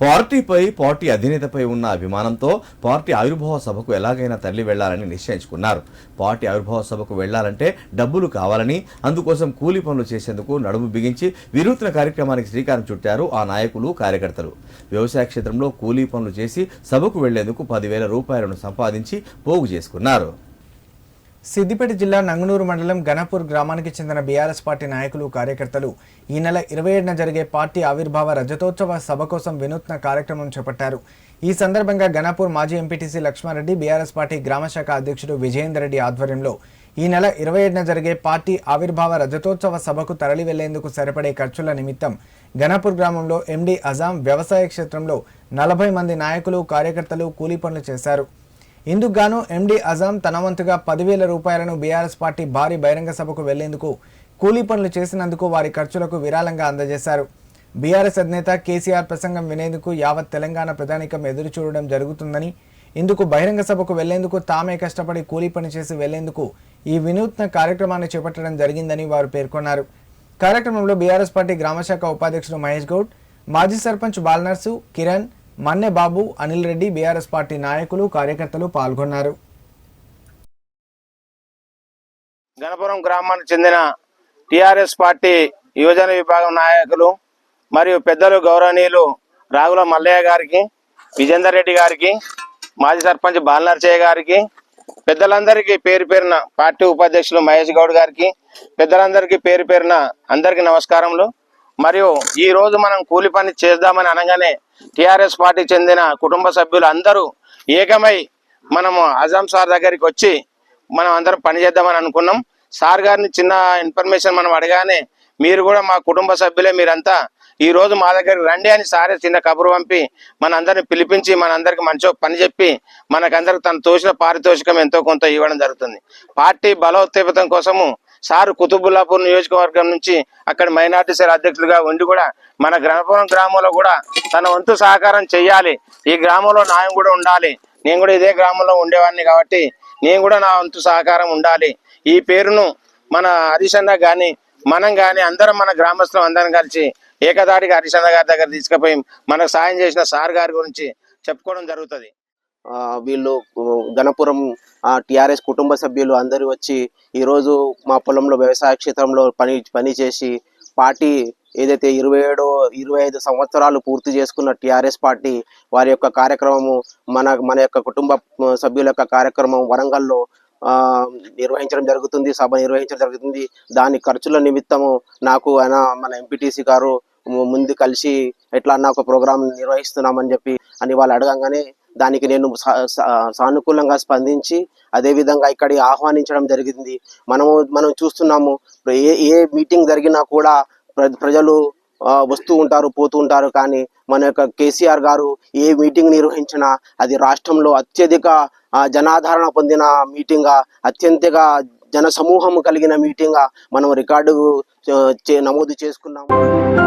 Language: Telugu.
పార్టీపై పార్టీ అధినేతపై ఉన్న అభిమానంతో పార్టీ ఆవిర్భావ సభకు ఎలాగైనా తరలి వెళ్ళాలని నిశ్చయించుకున్నారు. పార్టీ ఆవిర్భావ సభకు వెళ్ళాలంటే డబ్బులు కావాలని అందుకోసం కూలీ పనులు చేసేందుకు నడుము బిగించి వినూత్న కార్యక్రమానికి శ్రీకారం చుట్టారు ఆ నాయకులు కార్యకర్తలు. వ్యవసాయ క్షేత్రంలో కూలీ పనులు చేసి సభకు వెళ్ళేందుకు పదివేల రూపాయలను సంపాదించి పోగు చేసుకున్నారు. సిద్దిపేట జిల్లా నంగనూరు మండలం గణపూర్ గ్రామానికి చెందిన బీఆర్ఎస్ పార్టీ నాయకులు కార్యకర్తలు ఈ నెల ఇరవై ఏడున జరిగే పార్టీ ఆవిర్భావ రజతోత్సవ సభ కోసం వినూత్న కార్యక్రమం చేపట్టారు. ఈ సందర్భంగా గణపూర్ మాజీ ఎంపీటీసీ లక్ష్మారెడ్డి బీఆర్ఎస్ పార్టీ గ్రామశాఖ అధ్యక్షుడు విజయేందర్ రెడ్డి ఆధ్వర్యంలో ఈ నెల ఇరవై ఏడున జరిగే పార్టీ ఆవిర్భావ రజతోత్సవ సభకు తరలి వెళ్ళేందుకు సరిపడే ఖర్చుల నిమిత్తం గణపూర్ గ్రామంలో ఎండీ అజాం వ్యవసాయ క్షేత్రంలో నలభై మంది నాయకులు కార్యకర్తలు కూలీ పనులు చేశారు. ఇందుకు గాను ఎండి అజాం తన వంతుగా పదివేల రూపాయలను బీఆర్ఎస్ పార్టీ భారీ బహిరంగ సభకు వెళ్ళేందుకు కూలీ పనులు చేసినందుకు వారి ఖర్చులకు విరాళంగా అందజేశారు. బీఆర్ఎస్ అధినేత కేసీఆర్ ప్రసంగం వినేందుకు యావత్ తెలంగాణ ప్రధానికం ఎదురు చూడడం జరుగుతుందని ఇందుకు బహిరంగ సభకు వెళ్ళేందుకు తామే కష్టపడి కూలీ పని చేసి వెళ్ళేందుకు ఈ వినూత్న కార్యక్రమాన్ని చేపట్టడం జరిగిందని వారు పేర్కొన్నారు. కార్యక్రమంలో బీఆర్ఎస్ పార్టీ గ్రామశాఖ ఉపాధ్యక్షుడు మహేష్ గౌడ్ మాజీ సర్పంచ్ బాలనర్సు కిరణ్ మన్నె బాబు అనిల్ రెడ్డి బీఆర్ఎస్ పార్టీ నాయకులు కార్యకర్తలు పాల్గొన్నారు. గణపురం గ్రామానికి చెందిన టిఆర్ఎస్ పార్టీ యువజన విభాగం నాయకులు మరియు పెద్దలు గౌరవనీయులు రాగుల మల్లయ్య గారికి విజేందర్ రెడ్డి గారికి మాజీ సర్పంచ్ బాలనర్చయ్య గారికి పెద్దలందరికీ పేరు పేరున పార్టీ ఉపాధ్యక్షులు మహేష్ గౌడ్ గారికి పెద్దలందరికీ పేరు పేరున అందరికీ నమస్కారములు. మరియు ఈ రోజు మనం కూలి పని చేద్దామని అనగానే టిఆర్ఎస్ పార్టీ చెందిన కుటుంబ సభ్యులు అందరూ ఏకమై మనము అజాం సార్ దగ్గరికి వచ్చి మనం అందరం పని చేద్దామని అనుకున్నాం. సార్ గారిని చిన్న ఇన్ఫర్మేషన్ మనం అడగానే మీరు కూడా మా కుటుంబ సభ్యులే మీరంతా ఈ రోజు మా దగ్గరికి రండి అని సారే చిన్న కబురు పంపి మనందరిని పిలిపించి మనందరికి మంచి పని చెప్పి మనకందరికి తను తోసిన పారితోషికం ఎంతో కొంత ఇవ్వడం జరుగుతుంది. పార్టీ బలోత్తేపతం కోసము సారు కుతుబుల్లాపూర్ నియోజకవర్గం నుంచి అక్కడ మైనార్టీ సెల్ అధ్యక్షులుగా ఉండి కూడా మన గ్రామపురం గ్రామంలో కూడా తన వంతు సహకారం చెయ్యాలి. ఈ గ్రామంలో న్యాయం కూడా ఉండాలి. నేను కూడా ఇదే గ్రామంలో ఉండేవాడిని కాబట్టి నేను కూడా నా వంతు సహకారం ఉండాలి. ఈ పేరును మన హరీష్ అన్న గాని మనం గాని అందరం మన గ్రామస్తులం అందరం కలిసి ఏకదాటిగా హరీష్ అన్న గారి దగ్గర తీసుకుపోయి మనకు సాయం చేసిన సార్ గారి గురించి చెప్పుకోవడం జరుగుతుంది. వీళ్ళు గణపురం టిఆర్ఎస్ కుటుంబ సభ్యులు అందరూ వచ్చి ఈరోజు మా పొలంలో వ్యవసాయ క్షేత్రంలో పని పని చేసి పార్టీ ఏదైతే ఇరవై ఏడు ఇరవై ఐదు సంవత్సరాలు పూర్తి చేసుకున్న టిఆర్ఎస్ పార్టీ వారి యొక్క కార్యక్రమము మన మన యొక్క కుటుంబ సభ్యుల యొక్క కార్యక్రమం వరంగల్లో ఆ, నిర్వహించడం జరుగుతుంది సభ నిర్వహించడం జరుగుతుంది. దాని ఖర్చుల నిమిత్తము నాకు ఆయన మన ఎంపీటీసీ గారు ముందు కలిసి ఎట్లా అన్న ఒక ప్రోగ్రాం నిర్వహిస్తున్నామని చెప్పి అని వాళ్ళు అడగంగానే దానికి నేను సా- సానుకూలంగా స్పందించి అదే విధంగా ఇక్కడికి ఆహ్వానించడం జరిగింది. మనము మనం చూస్తున్నాము ఏ ఏ మీటింగ్ జరిగినా కూడా ప్ర- ప్రజలు వస్తూ ఉంటారు పోతూ ఉంటారు. కానీ మన యొక్క కేసీఆర్ గారు ఏ మీటింగ్ నిర్వహించినా అది రాష్ట్రంలో అత్యధిక జనాదరణ పొందిన మీటింగ్గా అత్యంతగా జన సమూహం కలిగిన మీటింగ్గా మనం రికార్డు నమోదు చేసుకున్నాము.